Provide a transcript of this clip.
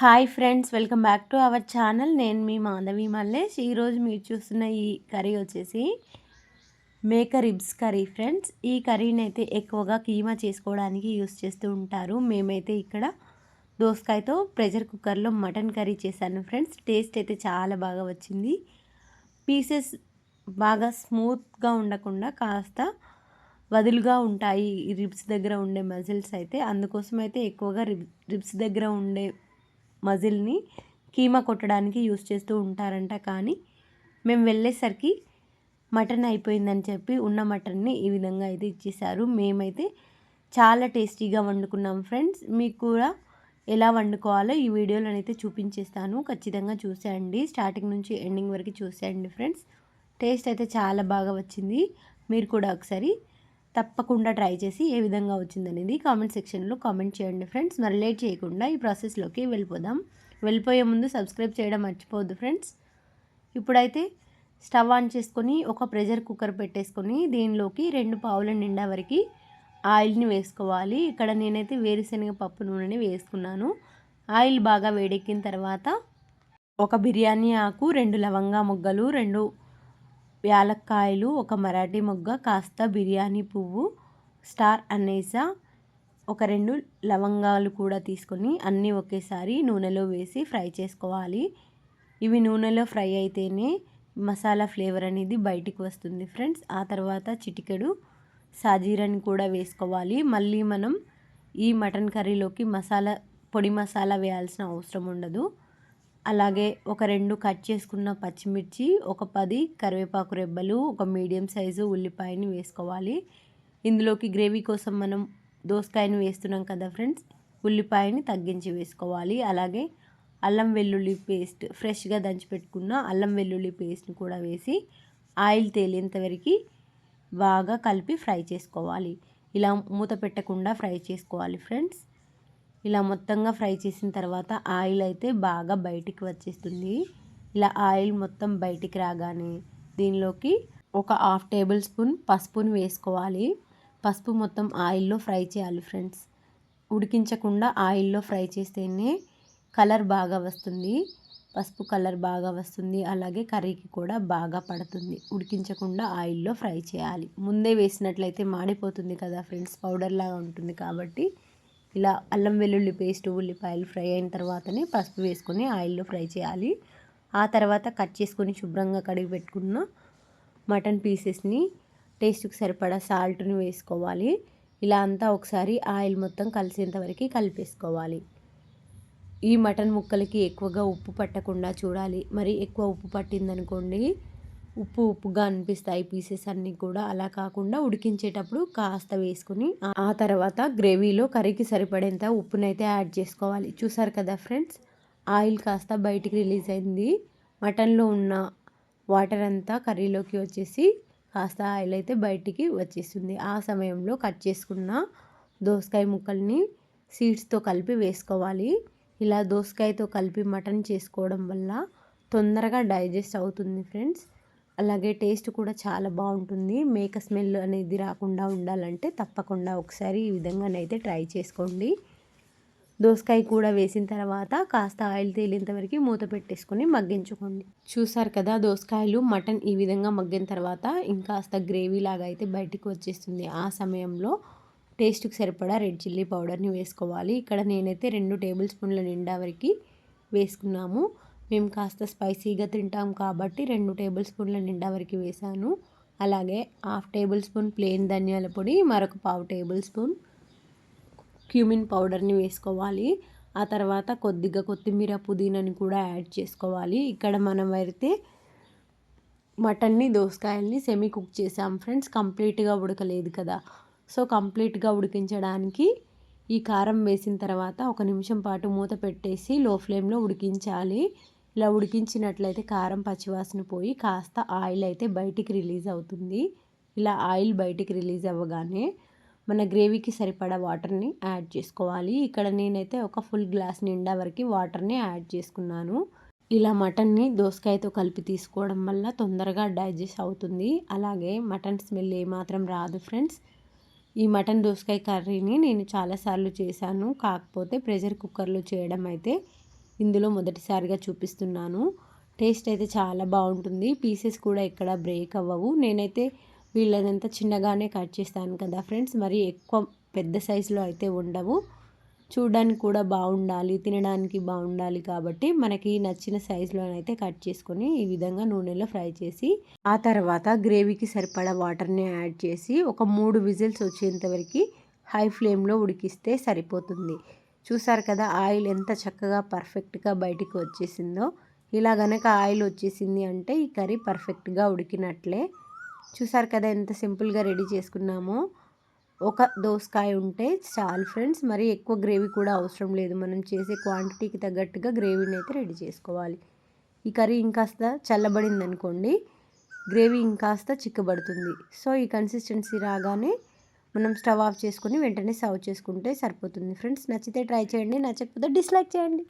Hi friends welcome back to our channel. నేను మీ మాధవి మల్లేష్. ఈరోజు మీరు చూస్తున్న ఈ కర్రీ వచ్చేసి మేక రిబ్స్ కర్రీ ఫ్రెండ్స్. ఈ కర్రీని అయితే ఎక్కువగా కీమా చేసుకోవడానికి యూస్ చేస్తూ ఉంటారు. మేమైతే ఇక్కడ దోసకాయతో ప్రెషర్ కుక్కర్లో మటన్ కర్రీ చేశాను ఫ్రెండ్స్. టేస్ట్ అయితే చాలా బాగా వచ్చింది. పీసెస్ బాగా స్మూత్గా ఉండకుండా కాస్త వదులుగా ఉంటాయి. ఈ రిబ్స్ దగ్గర ఉండే మజిల్స్ అయితే అందుకోసం అయితే ఎక్కువగా రిబ్ రిబ్స్ దగ్గర ఉండే మజిల్ని కీమా కొట్టడానికి యూస్ చేస్తూ ఉంటారంట. కానీ మేము వెళ్ళేసరికి మటన్ అయిపోయిందని చెప్పి ఉన్న మటన్ని ఈ విధంగా అయితే ఇచ్చేసారు మేమైతే చాలా టేస్టీగా వండుకున్నాం ఫ్రెండ్స్. మీకు కూడా ఎలా వండుకోవాలో ఈ వీడియోలో అయితే చూపించేస్తాను. ఖచ్చితంగా చూసేయండి. స్టార్టింగ్ నుంచి ఎండింగ్ వరకు చూసేయండి ఫ్రెండ్స్. టేస్ట్ అయితే చాలా బాగా వచ్చింది. మీరు కూడా ఒకసారి తప్పకుండా ట్రై చేసి ఏ విధంగా వచ్చిందనేది కామెంట్ సెక్షన్లో కామెంట్ చేయండి ఫ్రెండ్స్. మరి లేట్ చేయకుండా ఈ ప్రాసెస్లోకి వెళ్ళిపోదాం. వెళ్ళిపోయే ముందు సబ్స్క్రైబ్ చేయడం మర్చిపోవద్దు ఫ్రెండ్స్. ఇప్పుడైతే స్టవ్ ఆన్ చేసుకొని ఒక ప్రెషర్ కుక్కర్ పెట్టేసుకొని దీనిలోకి రెండు పావుల నిండా వరకు ఆయిల్ని వేసుకోవాలి. ఇక్కడ నేనైతే వేరుశనగ పప్పు నూనెని వేసుకున్నాను. ఆయిల్ బాగా వేడెక్కిన తర్వాత ఒక బిర్యానీ ఆకు రెండు లవంగా మొగ్గలు రెండు యాలక్కాయలు ఒక మరాఠీ మొగ్గ కాస్త బిర్యానీ పువ్వు స్టార్ అనేసా ఒక రెండు లవంగాలు కూడా తీసుకొని అన్నీ ఒకేసారి నూనెలో వేసి ఫ్రై చేసుకోవాలి. ఇవి నూనెలో ఫ్రై అయితేనే మసాలా ఫ్లేవర్ అనేది బయటికి వస్తుంది ఫ్రెండ్స్. ఆ తర్వాత చిటికెడు సాజీరాని కూడా వేసుకోవాలి. మళ్ళీ మనం ఈ మటన్ కర్రీలోకి మసాలా పొడి మసాలా వేయాల్సిన అవసరం ఉండదు. అలాగే ఒక రెండు కట్ చేసుకున్న పచ్చిమిర్చి ఒక పది కరివేపాకు రెబ్బలు ఒక మీడియం సైజు ఉల్లిపాయని వేసుకోవాలి. ఇందులోకి గ్రేవీ కోసం మనం దోసకాయని వేస్తున్నాం కదా ఫ్రెండ్స్ ఉల్లిపాయని తగ్గించి వేసుకోవాలి. అలాగే అల్లం వెల్లుల్లి పేస్ట్ ఫ్రెష్గా దంచి పెట్టుకున్న అల్లం వెల్లుల్లి పేస్ట్ని కూడా వేసి ఆయిల్ తేలేంతవరకు బాగా కలిపి ఫ్రై చేసుకోవాలి. ఇలా మూత పెట్టకుండా ఫ్రై చేసుకోవాలి ఫ్రెండ్స్. ఇలా మొత్తంగా ఫ్రై చేసిన తర్వాత ఆయిల్ అయితే బాగా బయటికి వచ్చేస్తుంది. ఇలా ఆయిల్ మొత్తం బయటికి రాగానే దీనిలోకి ఒక హాఫ్ టేబుల్ స్పూన్ పసుపుని వేసుకోవాలి. పసుపు మొత్తం ఆయిల్లో ఫ్రై చేయాలి ఫ్రెండ్స్. ఉడికించకుండా ఆయిల్లో ఫ్రై చేస్తేనే కలర్ బాగా వస్తుంది. పసుపు కలర్ బాగా వస్తుంది. అలాగే కర్రీకి కూడా బాగా పడుతుంది. ఉడికించకుండా ఆయిల్లో ఫ్రై చేయాలి. ముందే వేసినట్లయితే మాడిపోతుంది కదా ఫ్రెండ్స్. పౌడర్ లాగా ఉంటుంది కాబట్టి ఇలా అల్లం వెల్లుల్లి పేస్ట్ ఉల్లిపాయలు ఫ్రై అయిన తర్వాతనే పసుపు వేసుకొని ఆయిల్లో ఫ్రై చేయాలి. ఆ తర్వాత కట్ చేసుకొని శుభ్రంగా కడిగి పెట్టుకున్న మటన్ పీసెస్ని టేస్ట్కి సరిపడా సాల్ట్ని వేసుకోవాలి. ఇలా అంతా ఒకసారి ఆయిల్ మొత్తం కలిసేంత వరకు కలిపేసుకోవాలి. ఈ మటన్ ముక్కలకి ఎక్కువగా ఉప్పు పట్టకుండా చూడాలి. మరి ఎక్కువ ఉప్పు పట్టిందనుకోండి ఉప్పు ఉప్పుగా అనిపిస్తాయి పీసెస్ అన్నీ కూడా. అలా కాకుండా ఉడికించేటప్పుడు కాస్త వేసుకుని ఆ తర్వాత గ్రేవీలో కర్రీకి సరిపడేంత ఉప్పునైతే యాడ్ చేసుకోవాలి. చూసారు కదా ఫ్రెండ్స్ ఆయిల్ కాస్త బయటికి రిలీజ్ అయింది. మటన్లో ఉన్న వాటర్ అంతా కర్రీలోకి వచ్చేసి కాస్త ఆయిల్ అయితే బయటికి వచ్చేస్తుంది. ఆ సమయంలో కట్ చేసుకున్న దోసకాయ ముక్కల్ని సీడ్స్తో కలిపి వేసుకోవాలి. ఇలా దోసకాయతో కలిపి మటన్ చేసుకోవడం వల్ల తొందరగా డైజెస్ట్ అవుతుంది ఫ్రెండ్స్. అలాగే టేస్ట్ కూడా చాలా బాగుంటుంది. మేక స్మెల్ అనేది రాకుండా ఉండాలంటే తప్పకుండా ఒకసారి ఈ విధంగానైతే ట్రై చేసుకోండి. దోసకాయ కూడా వేసిన తర్వాత కాస్త ఆయిల్ తేలేంత వరకు మూత పెట్టేసుకొని మగ్గించుకోండి. చూసారు కదా దోసకాయలు మటన్ ఈ విధంగా మగ్గిన తర్వాత ఇంకాస్త గ్రేవీ లాగా అయితే బయటికి వచ్చేస్తుంది. ఆ సమయంలో టేస్ట్కి సరిపడా రెడ్ చిల్లీ పౌడర్ని వేసుకోవాలి. ఇక్కడ నేనైతే రెండు టేబుల్ స్పూన్ల నిండా వరకు వేసుకున్నాము. మేము కాస్త స్పైసీగా తింటాం కాబట్టి రెండు టేబుల్ స్పూన్ల నిండా వరకు వేసాను. అలాగే హాఫ్ టేబుల్ స్పూన్ ప్లెయిన్ ధనియాల పొడి మరొక పావు టేబుల్ స్పూన్ క్యూమిన్ పౌడర్ని వేసుకోవాలి. ఆ తర్వాత కొద్దిగా కొత్తిమీర పుదీనాని కూడా యాడ్ చేసుకోవాలి. ఇక్కడ మనం అయితే మటన్ని దోసకాయల్ని సెమీ కుక్ చేసాం ఫ్రెండ్స్. కంప్లీట్గా ఉడకలేదు కదా. సో కంప్లీట్గా ఉడికించడానికి ఈ కారం వేసిన తర్వాత ఒక నిమిషం పాటు మూత పెట్టేసి లో ఫ్లేమ్లో ఉడికించాలి. ఇలా ఉడికించినట్లయితే కారం పచ్చివాసన పోయి కాస్త ఆయిల్ అయితే బయటికి రిలీజ్ అవుతుంది. ఇలా ఆయిల్ బయటికి రిలీజ్ అవ్వగానే మన గ్రేవీకి సరిపడా వాటర్ని యాడ్ చేసుకోవాలి. ఇక్కడ నేనైతే ఒక ఫుల్ గ్లాస్ నిండా వరకు వాటర్ని యాడ్ చేసుకున్నాను. ఇలా మటన్ని దోసకాయతో కలిపి తీసుకోవడం వల్ల తొందరగా డైజెస్ట్ అవుతుంది. అలాగే మటన్ స్మెల్ ఏమాత్రం రాదు ఫ్రెండ్స్. ఈ మటన్ దోసకాయ కర్రీని నేను చాలాసార్లు చేశాను. కాకపోతే ప్రెషర్ కుక్కర్లో చేయడం అయితే ఇందులో మొదటిసారిగా చూపిస్తున్నాను. టేస్ట్ అయితే చాలా బాగుంటుంది. పీసెస్ కూడా ఎక్కడ బ్రేక్ అవ్వవు. నేనైతే వీళ్ళదంతా చిన్నగానే కట్ చేస్తాను కదా ఫ్రెండ్స్. మరి ఎక్కువ పెద్ద సైజులో అయితే ఉండవు. చూడడానికి కూడా బాగుండాలి తినడానికి బాగుండాలి కాబట్టి మనకి నచ్చిన సైజులోనైతే కట్ చేసుకొని ఈ విధంగా నూనెలో ఫ్రై చేసి ఆ తర్వాత గ్రేవీకి సరిపడా వాటర్ని యాడ్ చేసి ఒక మూడు విజిల్స్ వచ్చేంత వరకు హై ఫ్లేమ్లో ఉడికిస్తే సరిపోతుంది. చూసారు కదా ఆయిల్ ఎంత చక్కగా పర్ఫెక్ట్గా బయటికి వచ్చేసిందో. ఇలా గనక ఆయిల్ వచ్చేసింది అంటే ఈ కర్రీ పర్ఫెక్ట్గా ఉడికినట్లే. చూసారు కదా ఎంత సింపుల్గా రెడీ చేసుకున్నామో. ఒక దోసకాయ ఉంటే చాలు ఫ్రెండ్స్ మరి ఎక్కువ గ్రేవీ కూడా అవసరం లేదు. మనం చేసే క్వాంటిటీకి తగ్గట్టుగా గ్రేవీని అయితే రెడీ చేసుకోవాలి. ఈ కర్రీ ఇంకాస్త చల్లబడింది అనుకోండి గ్రేవీ ఇంకాస్త చిక్కబడుతుంది. సో ఈ కన్సిస్టెన్సీ రాగానే మనం స్టవ్ ఆఫ్ చేసుకుని వెంటనే సర్వ్ చేసుకుంటే సరిపోతుంది. ఫ్రెండ్స్ నచ్చితే ట్రై చేయండి నచ్చకపోతే డిస్లైక్ చేయండి.